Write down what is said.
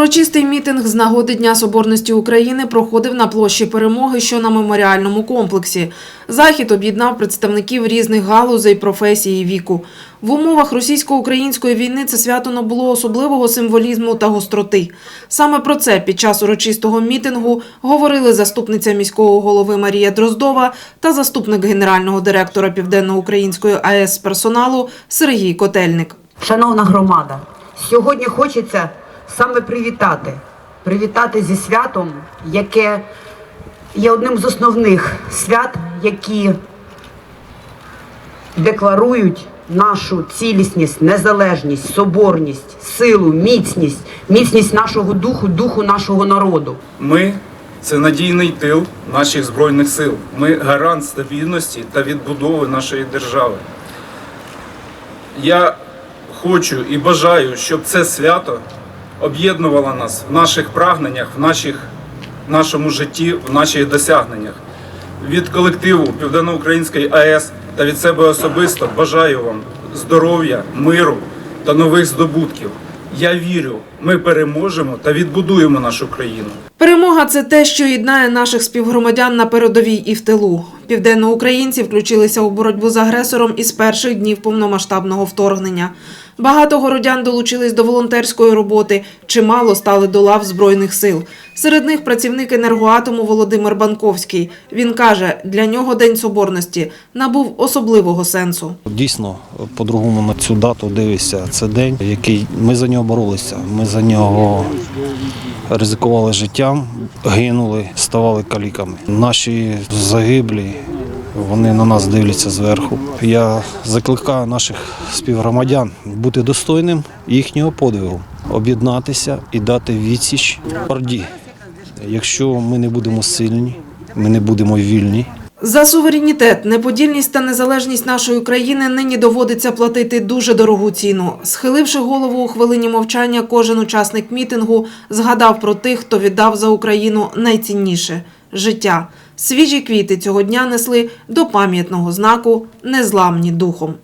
Урочистий мітинг з нагоди Дня Соборності України проходив на площі Перемоги, що на меморіальному комплексі. Захід об'єднав представників різних галузей, професій і віку. В умовах російсько-української війни це свято набуло особливого символізму та гостроти. Саме про це під час урочистого мітингу говорили заступниця міського голови Марія Дроздова та заступник генерального директора Південноукраїнської АЕС персоналу Сергій Котельник. Шановна громада, сьогодні хочеться саме привітати. Привітати зі святом, яке є одним з основних свят, які декларують нашу цілісність, незалежність, соборність, силу, міцність, міцність нашого духу, духу нашого народу. Ми це надійний тил наших збройних сил. Ми гарант стабільності та відбудови нашої держави. Я хочу і бажаю, щоб це свято об'єднувало нас в наших прагненнях, в наших, нашому житті, в наших досягненнях. Від колективу Південноукраїнської АЕС та від себе особисто бажаю вам здоров'я, миру та нових здобутків. Я вірю, ми переможемо та відбудуємо нашу країну. Перемога це те, що єднає наших співгромадян на передовій і в тилу. Південноукраїнці включилися у боротьбу з агресором із перших днів повномасштабного вторгнення. Багато городян долучились до волонтерської роботи, чимало стали до лав збройних сил. Серед них працівник енергоатому Володимир Банковський. Він каже, для нього День Соборності набув особливого сенсу. Дійсно, по-другому на цю дату дивишся. Це день, який ми за нього боролися. Ми за нього ризикували життям, гинули, ставали каліками. Наші загиблі. Вони на нас дивляться зверху. Я закликаю наших співгромадян бути достойним їхнього подвигу, об'єднатися і дати відсіч орді. Якщо ми не будемо сильні, ми не будемо вільні, за суверенітет, неподільність та незалежність нашої країни нині доводиться платити дуже дорогу ціну. Схиливши голову у хвилині мовчання, кожен учасник мітингу згадав про тих, хто віддав за Україну найцінніше життя. Свіжі квіти цього дня несли до пам'ятного знаку Незламні духом.